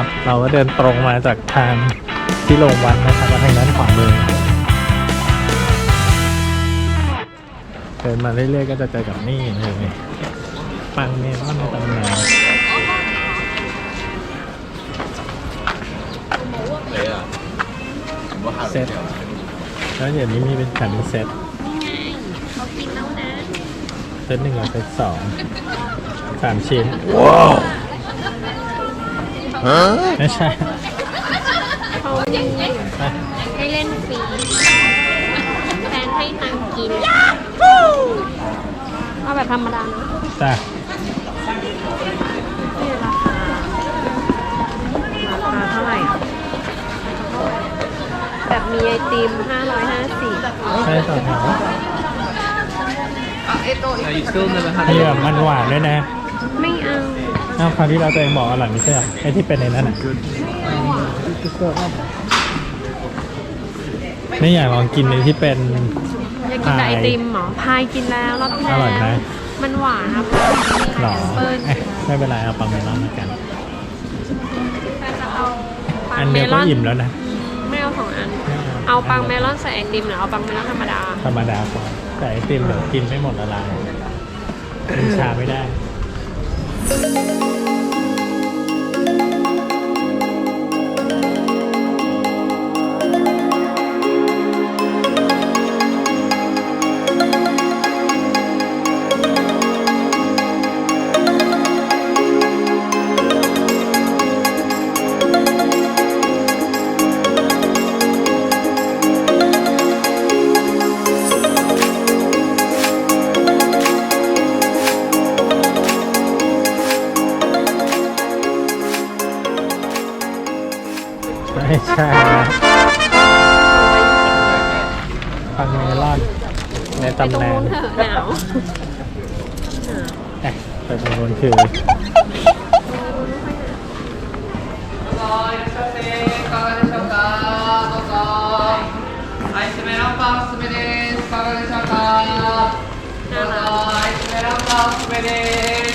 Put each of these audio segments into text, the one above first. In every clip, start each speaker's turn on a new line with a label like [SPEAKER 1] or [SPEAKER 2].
[SPEAKER 1] ครับ เราก็เดินตรงมาจากทางที่โรงวัดนะครับมาทางด้านขวามือเดินมาเรื่อยๆก็จะเจอกับนี่เลยปังเมลอนในตำนานเซตแล้วเดี๋ยวนี้มีเป็นขายเป็นเซต
[SPEAKER 2] เขากินแล้วนะ
[SPEAKER 1] เซตหนึ่งกับเซตสองสามชิ้น ไม่ใช่
[SPEAKER 2] เขามี
[SPEAKER 1] ไป
[SPEAKER 2] ให้เล่นฟรีแทนให้ทางกินเอาแบบธรรมดานะ
[SPEAKER 1] จ้ะ
[SPEAKER 2] นี่ราคาราคาเท่าไหร่อะแบบมีไอติม 550
[SPEAKER 1] ใช่ต่อแถว
[SPEAKER 3] You still never had
[SPEAKER 1] มีแบบมันหวานด้วยนะ
[SPEAKER 2] ไม่เอา
[SPEAKER 1] อ้าวคราวที่เราตัวเองบอกอร่อยไม่ใช่เหรอไอ้ที่เป็นในนั้นอะไม่อยากลองกินในที่เป็น
[SPEAKER 2] อยากกินแต่ไอติมเหรอพายกินแล้วรอบที่แล้ว
[SPEAKER 1] อร่อยไหม
[SPEAKER 2] มันหวานนะ
[SPEAKER 1] หรอ
[SPEAKER 2] เปิ้ล
[SPEAKER 1] เอ๊ะไม่เป็นไรเอาปังเมลอนมากัน
[SPEAKER 2] แต่จะเอาปั
[SPEAKER 1] อั
[SPEAKER 2] ง
[SPEAKER 1] น
[SPEAKER 2] เม
[SPEAKER 1] เดียว
[SPEAKER 2] ล
[SPEAKER 1] ก็
[SPEAKER 2] อน
[SPEAKER 1] อิ่มแล้วนะ
[SPEAKER 2] ไม่เอาสองอัน เอาปังเมลอนใส่ไอติมหรือเอาปังเมลอนธรรมดา
[SPEAKER 1] ธรรมดาพอแต่ไอติมเดี๋ยวกินไม่หมดละลายกินชาไม่ได้ ไม่ใช่นะฟังเมลอนใน
[SPEAKER 2] ไปตรงำ
[SPEAKER 1] นาน
[SPEAKER 2] นู้นเถอะหนาว
[SPEAKER 1] เอ๊ะไปตรงนู้นคือ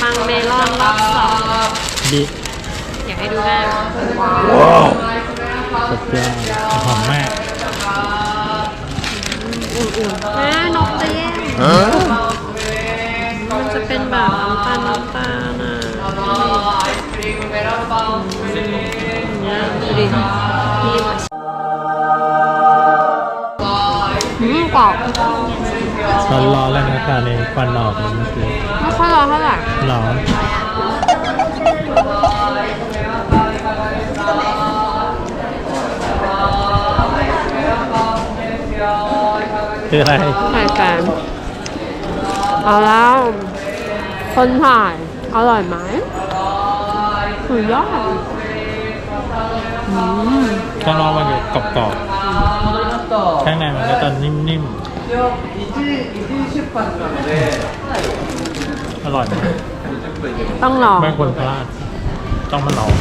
[SPEAKER 2] ฟังเมลอนรอบสอง
[SPEAKER 1] บิ
[SPEAKER 2] อยากให้ดูหน้า
[SPEAKER 3] ว้า
[SPEAKER 1] ว ยอดหอมมาก
[SPEAKER 2] อุ่นๆนะนกจะแย่งมันจะเป็นแบบน้ำตาลน้ำตาลนะเนี่ยดูดิมีอืมกรอบ
[SPEAKER 1] ตอนรอแล้วนะคะในควันออกเมื่อกี้
[SPEAKER 2] ไม่ค่อยรอเท่าไหร่ห
[SPEAKER 1] รอ คืออะไร
[SPEAKER 2] ไข่แกงเอาแล้ว คนถ่ายอร่อยไหมสุดยอดอืม
[SPEAKER 1] ข้างนอกมันอยู่กรอบๆข้างในมันก็จะนิ่มๆ อร่อยมาก
[SPEAKER 2] ต้องลอง
[SPEAKER 1] ไม่ควรพลาดต้องมาลอง